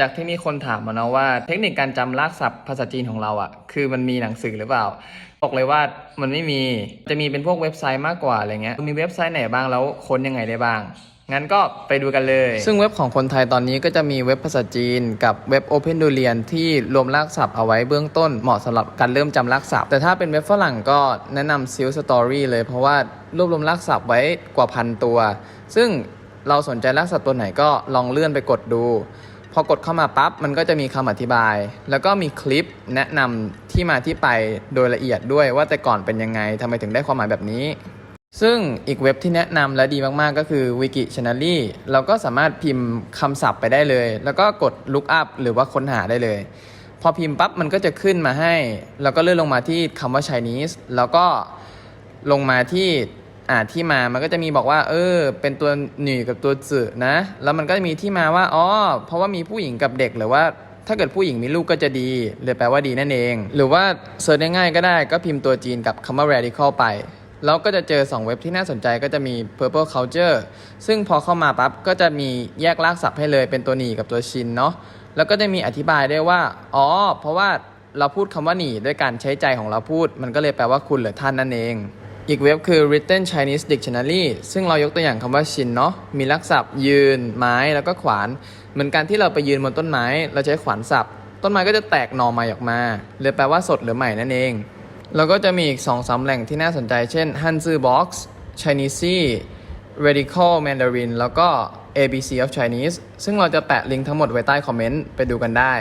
จากที่มีคนถามมาเนาะว่า เทคนิคการจำรากศัพท์ภาษาจีนของเราอะ่ะ คือมันมีหนังสือหรือเปล่า บอกเลยว่ามันไม่มีจะมีเป็นพวกเว็บไซต์มากกว่าอะไรเงี้ยมีเว็บไซต์ไหนบ้างแล้วค้นยังไงได้บ้าง งั้นก็ไปดูกันเลย ซึ่งเว็บของคนไทยตอนนี้ก็จะมีเว็บภาษาจีน กับเว็บ Open d u l i a n ที่รวมรากศัพท์เอาไว้เบื้องต้นเหมาะสำหรับการเริ่มจำรากศัพท์แต่ถ้าเป็นเว็บฝรั่งก็แนะนำ s i l Story เลยเพราะว่ารวบรวมรากศัพท์ไว้กว่าพันตัว ซึ่งเราสนใจรากศัพท์ตัวไหนก็ลองเลื่อนไปกดดู พอกดเข้ามาปั๊บมันก็จะมีคำอธิบาย แล้วก็มีคลิปแนะนำที่มาที่ไปโดยละเอียดด้วยว่าแต่ก่อนเป็นยังไงทำไมถึงได้ความหมายแบบนี้ ซึ่งอีกเว็บที่แนะนำและดีมาก ๆ ก็คือ Wiki Channel เราก็สามารถพิมพ์คำศัพท์ไปได้เลย แล้วก็กด look up หรือว่าค้นหาได้เลย พอพิมพ์ปั๊บมันก็จะขึ้นมาให้ แล้วก็เลื่อนลงมาที่คำว่า Chinese แล้วก็ลงมาที่ อ่าที่มามันก็จะมีบอกว่า เออ เป็นตัวหนีกับตัวจืนะ แล้วมันก็จะมีที่มาว่าอ๋อเพราะว่ามีผู้หญิงกับเด็กหรือว่าถ้าเกิดผู้หญิงมีลูกก็จะดีเลยแปลว่าดีนั่นเอง หรือว่าเซิร์ชง่ายๆก็ได้ก็พิมพ์ตัวจีนกับคำว่า radical ไปแล้วก็จะเจอ 2 เว็บที่น่าสนใจก็จะมี purple culture ซึ่งพอเข้ามาปั๊บก็จะมีแยกลากศัพท์ให้เลยเป็นตัวหนีกับตัวชินเนาะแล้วก็จะมีอธิบายได้วยว่า อ๋อ เพราะว่าเราพูดคำว่าหนีด้วยการใช้ใจของเราพูด มันก็เลยแปลว่าคุณหรือท่านนั่นเอง อีกเว็บคือ written Chinese dictionary ซึ่งเรายกตัวอย่างคำว่าชินเนาะ มีลักษณะยืน ไม้ แล้วก็ขวาน เหมือนกันที่เราไปยืนบนต้นไม้ เราใช้ขวานสับ ต้นไม้ก็จะแตกหน่อใหม่ออกมาเลยแปลว่าสดหรือใหม่นั่นเอง แล้วก็จะมีอีก2อสาแหล่งที่น่าสนใจ เช่น Hanzi Box Chinese Radical Mandarin แล้วก็ ABC of Chinese ซึ่งเราจะแปะลิงก์ทั้งหมดไว้ใต้คอมเมนต์ ไปดูกันได้